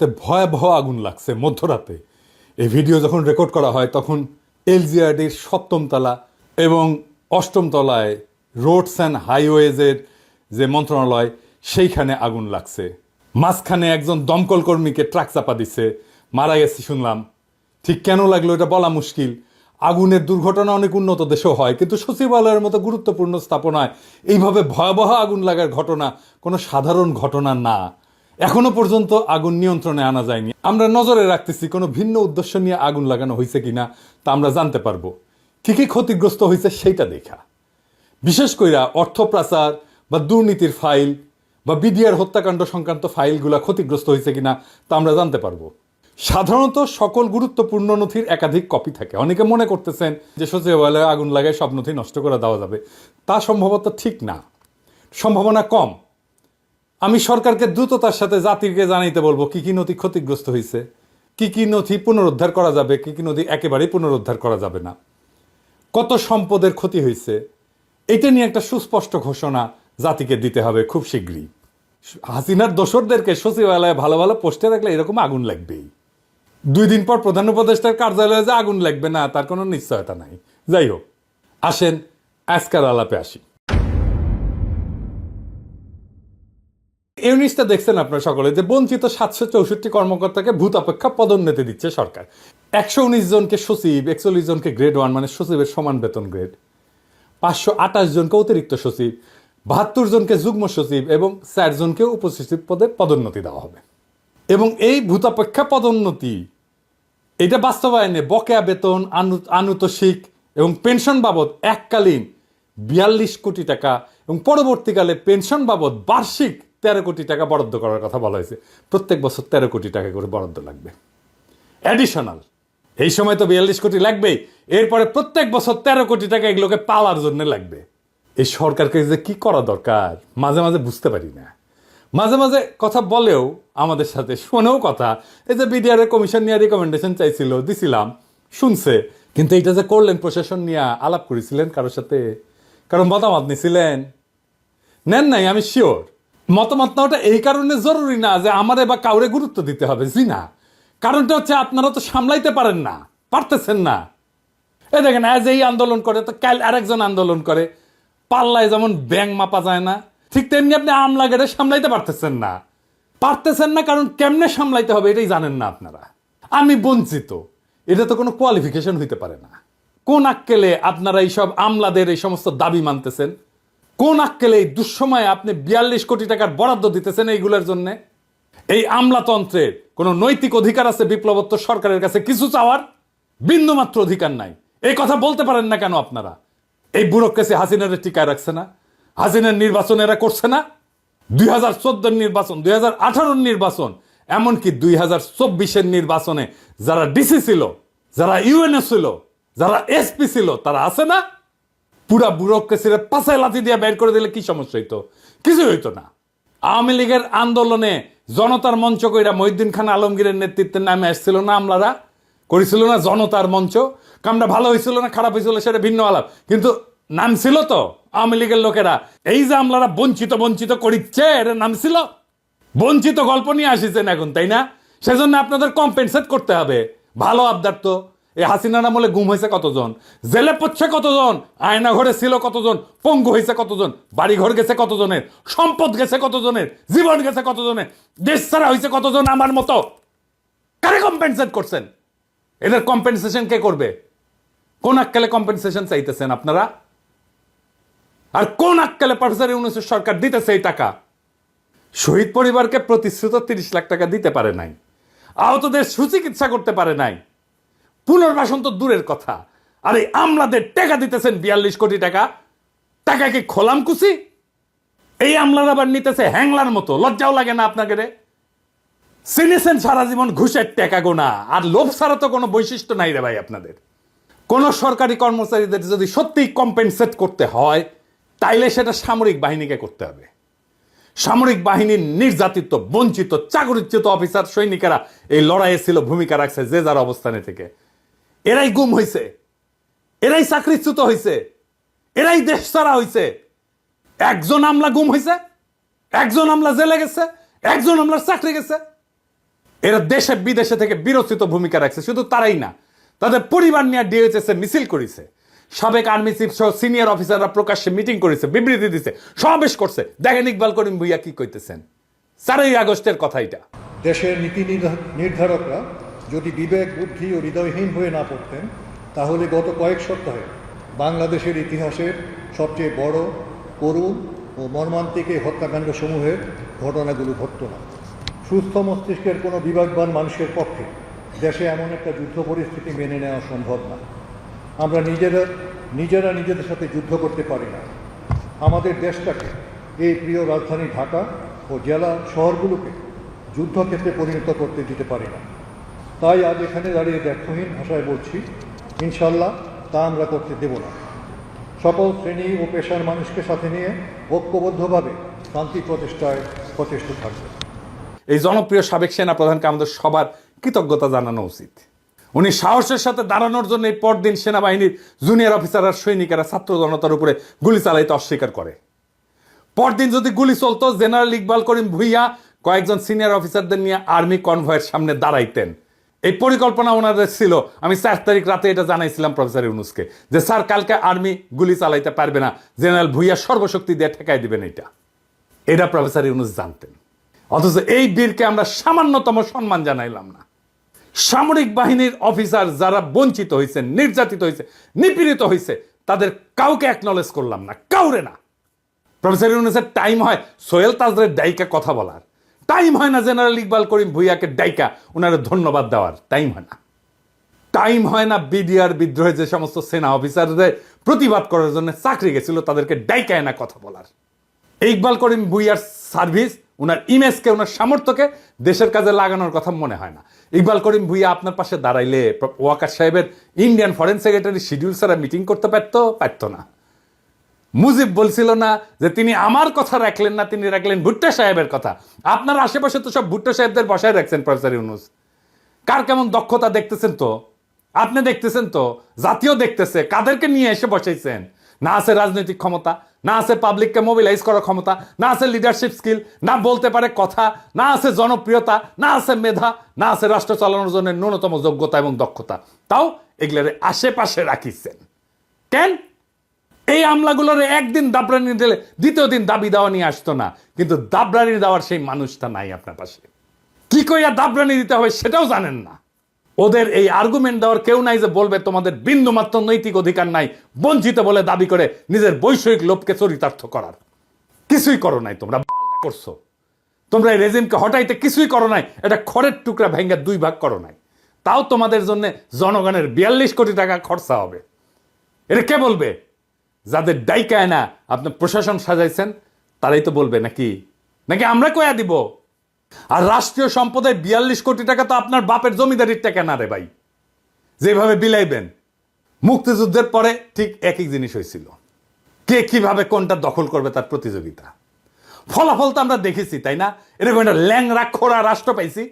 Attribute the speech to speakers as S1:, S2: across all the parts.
S1: আমতলাতে ভয়াবহ আগুন লাগছে, মধ্যরাতে। এই ভিডিও যখন রেকর্ড করা হয়, তখন এলজিআরডির সপ্তম তলা এবং অষ্টম তলায় রোডস অ্যান্ড হাইওয়েজের যে মন্ত্রণালয়, সেইখানে আগুন লাগছে। মাঝখানে একজন দমকল কর্মীকে ট্রাক চাপা দিচ্ছে, মারা গেছে শুনলাম। ঠিক কেন লাগল এটা বলা মুশকিল। আগুনের দুর্ঘটনা অনেক উন্নত দেশেও হয়, কিন্তু সচিবালয়ের মতো গুরুত্বপূর্ণ স্থাপনায় এইভাবে ভয়াবহ আগুন লাগার ঘটনা কোনো সাধারণ ঘটনা না। এখনও পর্যন্ত আগুন নিয়ন্ত্রণে আনা যায়নি। আমরা নজরে রাখতেছি কোনো ভিন্ন উদ্দেশ্য নিয়ে আগুন লাগানো হয়েছে কিনা তা আমরা জানতে পারব। কি কি ক্ষতিগ্রস্ত হয়েছে সেইটা দেখা। বিশেষ কইরা অর্থ পাচার বা দুর্নীতির ফাইল বা বিডিআর হত্যাকাণ্ড সংক্রান্ত ফাইলগুলা ক্ষতিগ্রস্ত হয়েছে কিনা তা আমরা জানতে পারব। সাধারণত সকল গুরুত্বপূর্ণ নথির একাধিক কপি থাকে। অনেকে মনে করতেছেন যে সচিবালয়ে আগুন লাগায় সব নথি নষ্ট করে দেওয়া যাবে। তা সম্ভবত ঠিক না। সম্ভাবনা কম। আমি সরকারকে দ্রুততার সাথে জাতিকে জানাইতে বলব, কি কি নথি ক্ষতিগ্রস্ত হয়েছে কি কি নথি পুনরুদ্ধার করা যাবে, কি কি নথি একেবারেই পুনরুদ্ধার করা যাবে না। কত সম্পদের ক্ষতি হয়েছে এটা নিয়ে একটা সুস্পষ্ট ঘোষণা জাতিকে দিতে হবে খুব শীঘ্রই। হাসিনার দোসরদেরকে সচিবালয়ে ভালো ভালো পোস্টে রাখলে এরকম আগুন লাগবেই। দুই দিন পর প্রধান উপদেষ্টার কার্যালয়ে যে আগুন লাগবে না, তার কোনো নিশ্চয়তা নাই। যাই হোক, আসেন আজকাল আলাপে আসি। ইউনিসটা দেখছেন আপনারা সকলে যে বঞ্চিত সাতশো চৌষট্টি কর্মকর্তাকে ভূত অপেক্ষা পদোন্নতি দিচ্ছে সরকার। একশো উনিশ জনকে সচিব, একচল্লিশ জনকে গ্রেড ওয়ান মানে সচিবের সমান বেতন গ্রেড পাঁচশো আঠাশ জনকে অতিরিক্ত সচিব, বাহাত্তর জনকে যুগ্ম সচিব এবং চার জনকে উপসচিব পদে পদোন্নতি দেওয়া হবে। এবং এই ভূতাপেক্ষা পদোন্নতি, এটা বাস্তবায়নে বকেয়া বেতন, আনু- আনুতোষিক এবং পেনশন বাবদ এককালীন বিয়াল্লিশ কোটি টাকা এবং পরবর্তীকালে পেনশন বাবদ বার্ষিক তেরো কোটি টাকা বরাদ্দ করার কথা বলা হয়েছে। প্রত্যেক বছর তেরো কোটি টাকা করে বরাদ্দ লাগবে। অ্যাডিশনাল এই সময় তো বিয়াল্লিশ কোটি লাগবেই। এরপরে প্রত্যেক বছর তেরো কোটি টাকা এগুলোকে পাওয়ার জন্য লাগবে। এই সরকারকে যে কি করা দরকার, মাঝে মাঝে বুঝতে পারি না। মাঝে মাঝে কথা বলেও আমাদের সাথে শোনেও কথা। এই যে বিডিআর কমিশন নিয়ে রিকমেন্ডেশন চাইছিল, দিছিলাম, শুনছে। কিন্তু এটা যে করলেন, প্রশাসন নিয়ে আলাপ করেছিলেন কারোর সাথে? কারণ মতামত নিছিলেন। নেন নাই, আমি শিওর মতামত নেওয়াটা এই কারণে জরুরি না যে আমারে বা কাউরে গুরুত্ব দিতে হবে, জি না। কারণটা হচ্ছে আপনারা তো সামলাইতে পারেন না, পারতেছেন না। এই দেখেন আজ এই আন্দোলন করে, তো কাল আরেকজন আন্দোলন করে, পাল্লায় যেমন ব্যাং মাপা যায় না, ঠিক তেমনি আপনি আমলা গেড়ে সামলাইতে পারতেছেন না। পারতেছেন না, কারণ কেমনে সামলাইতে হবে এটাই জানেন না আপনারা। আমি বঞ্চিত, এটা তো কোনো কোয়ালিফিকেশন হইতে পারে না। কোন আক্কেলে আপনারা এইসব আমলাদের এই সমস্ত দাবি মানতেছেন? কোন আক্কেলে এই দুঃসময়ে আপনি বিয়াল্লিশ কোটি টাকার বরাদ্দ দিতেছেন এইগুলোর জন্য? এই আমলাতন্ত্রের কোনো নৈতিক অধিকার আছে বিপ্লবোত্তর সরকারের কাছে কিছু চাওয়ার? বিন্দুমাত্র অধিকার নাই। এই কথা বলতে পারেন না কেন আপনারা? এই ব্যুরোক্রেসি হাসিনার টিকায় রাখছে না। হাসিনার নির্বাচন এরা করছে না। দুই হাজার চোদ্দোর নির্বাচন, দুই হাজার আঠারোর নির্বাচন, এমনকি দুই হাজার চব্বিশের নির্বাচনে যারা ডিসি ছিল, যারা ইউএনএ ছিল, যারা এসপি ছিল, তারা আছে না? পুরা ব্যুরোক্রেসির পাশে লাথি দিয়ে বের করে দিলে কি সমস্যা হইতো? কিছু হইতো না। আওয়ামী লীগের আন্দোলনে জনতার মঞ্চ কইরা মহিউদ্দিন খান আলমগীরের নেতৃত্বে নামে আসছিল না আমলারা? করেছিল না জনতার মঞ্চ? কামটা ভালো হয়েছিল না খারাপ হয়েছিল সেটা ভিন্ন আলাপ। কিন্তু নাম ছিল তো আওয়ামী লীগের লোকেরা। এই যে আমলারা বঞ্চিত বঞ্চিত করিচ্ছে এর নাম ছিল বঞ্চিত গল্প নিয়ে আসিছেন এখন, তাই না? সেজন্য আপনাদের কম্পেনসেট করতে হবে। ভালো আবদার তো। এই হাসিনার আমলে গুম হয়েছে কতজন? জেলে পড়ছে কতজন? আয়না ঘরে ছিল কতজন? পঙ্গু হয়েছে কতজন? বাড়ি ঘর গেছে কতজনের? সম্পদ গেছে কতজনের? জীবন গেছে কতজনের? দেশ ছাড়া হয়েছে কতজন আমার মতো? কারে কম্পেনসেট করছেন? এদের কম্পেনসেশন কে করবে? কোন আক্কালে কম্পেনসেশন চাইতেছেন আপনারা? আর কোন আক্কালে প্রফেসর ইউনুসের সরকার দিতেছে এই টাকা? শহীদ পরিবারকে প্রতিশ্রুত তিরিশ লাখ টাকা দিতে পারে নাই। আহতদের সুচিকিৎসা করতে পারে নাই। পুনর্বাসন তো দূরের কথা। আর আমলাদের টাকা দিতেছেন বিয়াল্লিশ কোটি টাকা। টাকা কি খোলাম কুচি? এই আমলার আবার নিতেছে হ্যাংলার মতো। লজ্জাও লাগে না আপনাকে রে। চিনেছেন সারা জীবন ঘুষের টাকা গোনা। আর লোভ ছাড়া তো কোনো বৈশিষ্ট্য নাই রে ভাই আপনাদের। কোন সরকারি কর্মচারীদের যদি সত্যিই কম্পেনসেট করতে হয়, তাইলে সেটা সামরিক বাহিনীকে করতে হবে। সামরিক বাহিনীর নির্যাতিত, বঞ্চিত, চাকরিচ্যুত অফিসার সৈনিকেরা এই লড়াইয়ে ছিল ভূমিকা রাখছে যে যার অবস্থানে থেকে। এরাই গুম হয়েছে এরাই চাকরিচ্যুত হয়েছে এরাই দেশ ছাড়া হয়েছে একজন আমলা গুম হয়েছে একজন আমলা জেলে গেছে, একজন আমলার চাকরি গেছে। এরা দেশে বিদেশে থেকে বিরচিত ভূমিকা রাখছে, শুধু তারাই না। তাদের পরিবার নিয়ে ডিএইচএস মিছিল করেছে। সাবেক আর্মি চিফ সহ সিনিয়র অফিসাররা প্রকাশ্যে মিটিং করেছে, বিবৃতি দিছে, সমাবেশ করছে। দেখেন ইকবাল করিম ভুইয়া কি কইতেছেন। চারই আগস্টের কথা এটা।
S2: দেশের নীতি নির্ধারকরা যদি বিবেক, বুদ্ধি ও হৃদয়হীন হয়ে না পড়তেন, তাহলে গত কয়েক সপ্তাহে বাংলাদেশের ইতিহাসের সবচেয়ে বড়, করুণ ও মর্মান্তিক এই হত্যাকাণ্ড সমূহের ঘটনাগুলো ঘটত না। সুস্থ মস্তিষ্কের কোনো বিবেকবান মানুষের পক্ষে দেশে এমন একটা যুদ্ধ পরিস্থিতি মেনে নেওয়া সম্ভব না। আমরা নিজেরা নিজেরা নিজেদের সাথে যুদ্ধ করতে পারি না। আমাদের দেশটাকে, এই প্রিয় রাজধানী ঢাকা ও জেলা শহরগুলোকে যুদ্ধক্ষেত্রে পরিণত করতে দিতে পারি না। তাই আজ এখানে দাঁড়িয়ে ব্যর্থহীন ভাষায় বলছি ইনশাল্লাহ তা আমরা করতে দেব না। সকল শ্রেণি ও পেশার মানুষকে সাথে নিয়ে ঐক্যবদ্ধভাবে শান্তি প্রতিষ্ঠায় প্রচেষ্ট থাকবে।
S1: এই জনপ্রিয় সাবেক সেনা প্রধানকে আমাদের সবার কৃতজ্ঞতা জানানো উচিত। উনি সাহসের সাথে দাঁড়ানোর জন্য এই পরদিন সেনাবাহিনীর জুনিয়র অফিসার আর সৈনিকেরা ছাত্র জনতার উপরে গুলি চালাইতে অস্বীকার করে। পরদিন যদি গুলি চলতো, জেনারেল ইকবাল করিম ভুইয়া কয়েকজন সিনিয়র অফিসারদের নিয়ে আর্মি কনভয়ের সামনে দাঁড়াইতেন। এই পরিকল্পনা ওনাদের ছিল। আমি চার তারিখ রাতে এটা জানাইছিলাম প্রফেসর ইউনুসকে যে, স্যার, কালকে আর্মি গুলি চালাইতে পারবে না। জেনারেল ভুইয়া সর্বশক্তি দিয়ে ঠেকাই দিবেন এটা। এটা প্রফেসর ইউনুস জানতেন। অথচ এই বীরকে আমরা সামান্যতম সম্মান জানাইলাম না। সামরিক বাহিনীর অফিসার যারা বঞ্চিত হয়েছে নির্যাতিত হয়েছে নিপীড়িত হয়েছে তাদের কাউকে অ্যাকনলেজ করলাম না, কাউরে না। প্রফেসর ইউনুসের টাইম হয় সোহেল তাজরের ডাইকা কথা বলার। টাইম হয় না জেনারেল ইকবাল করিম ভুইয়াকে ডাইকা ওনার ধন্যবাদ দেওয়ার। টাইম হয় না। টাইম হয় না বিডিআর বিদ্রোহে যে সমস্ত সেনা অফিসারদের প্রতিবাদ করার জন্য চাকরি গেছিল, তাদেরকে ডাইকায় না কথা বলার। ইকবাল করিম ভুইয়ার সার্ভিস ওনার ইমেজকে ওনার সামর্থ্যকে দেশের কাজে লাগানোর কথা মনে হয় না। ইকবাল করিম ভুইয়া আপনার পাশে দাঁড়াইলে, ওয়াকার সাহেবের ইন্ডিয়ান ফরেন সেক্রেটারি শিডিউল ছাড়া মিটিং করতে পারতো? পারতো না। মুজিব বলছিল না যে তিনি আমার কথা রাখলেন না, তিনি রাখলেন ভুট্টা সাহেবের কথা। আপনার আশেপাশে তো সব ভুট্টা সাহেবদের বসায় রাখছেন, প্রফেসর ইউনুস। কার কেমন দক্ষতা দেখতেছেন তো? আপনি দেখতেছেন তো? জাতীয় দেখতেছে। কাদেরকে নিয়ে এসে বসাইছেন? না আছে রাজনৈতিক ক্ষমতা, না আছে পাবলিককে মোবিলাইজ করার ক্ষমতা, না আছে লিডারশিপ স্কিল না বলতে পারে কথা, না আছে জনপ্রিয়তা, না আছে মেধা, না আছে রাষ্ট্র চালানোর জন্য ন্যূনতম যোগ্যতা এবং দক্ষতা। তাও এগুলোর আশেপাশে রাখিছেন। কেন? এই আমলাগুলোর একদিন দাবরানি দিলে দ্বিতীয় দিন দাবি দেওয়া নিয়ে আসতো না। কিন্তু দাবরানি দেওয়ার সেই মানুষটা নাই আপনার পাশে। কি কইয়া দাবরানি দিতে হবে সেটাও জানেন না। ওদের এই আর্গুমেন্ট দেওয়ার কেউ নাই যে বলবে তোমাদের বিন্দু মাত্র নৈতিক অধিকার নাই, বঞ্চিত বলে দাবি করে নিজের বৈষয়িক লোভকে চরিতার্থ করার। কিছুই করো নাই তোমরা করছ। তোমরা এই রেজিমকে হটাইতে কিছুই করো নাই, এটা খড়ের টুকরা ভেঙে দুই ভাগ করো নাই। তাও তোমাদের জন্য জনগণের বিয়াল্লিশ কোটি টাকা খরচা হবে। এটা কে বলবে? যাদের ডাইকায় না আপনি প্রশাসন সাজাইছেন, তারাই তো বলবে নাকি? নাকি আমরা কয়া দিব? আর রাষ্ট্রীয় সম্পদের বিয়াল্লিশ কোটি টাকা তো আপনার বাপের জমিদারির টাকা না রে ভাই। যেভাবে বিলাইবেন, মুক্তিযুদ্ধের পরে ঠিক একই জিনিস হয়েছিল কে কীভাবে কোনটা দখল করবে তার প্রতিযোগিতা। ফলাফল তো আমরা দেখেছি, তাই না? এরকম একটা ল্যাংরা খোড়া রাষ্ট্র পাইছি।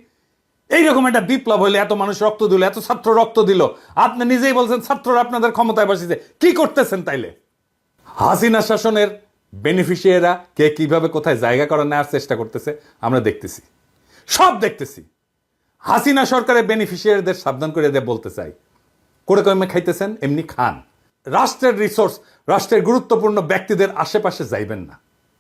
S1: এইরকম একটা বিপ্লব হইলে এত মানুষ রক্ত দিল, এত ছাত্র রক্ত দিল। আপনি নিজেই বলছেন, ছাত্ররা আপনাদের ক্ষমতায় বসেছে। কি করতেছেন তাইলে? হাসিনা শাসনের বেনিফিশিয়ারা কে কীভাবে কোথায় জায়গা করে নেওয়ার চেষ্টা করতেছে, আমরা দেখতেছি। সব দেখতেছি। হাসিনা সরকারের বেনিফিশিয়ারিদের সাবধান করে দিয়ে বলতে চাই। করে কমে খাইতেছেন, এমনি খান। রাষ্ট্রের রিসোর্স রাষ্ট্রের গুরুত্বপূর্ণ ব্যক্তিদের আশেপাশে যাইবেন না।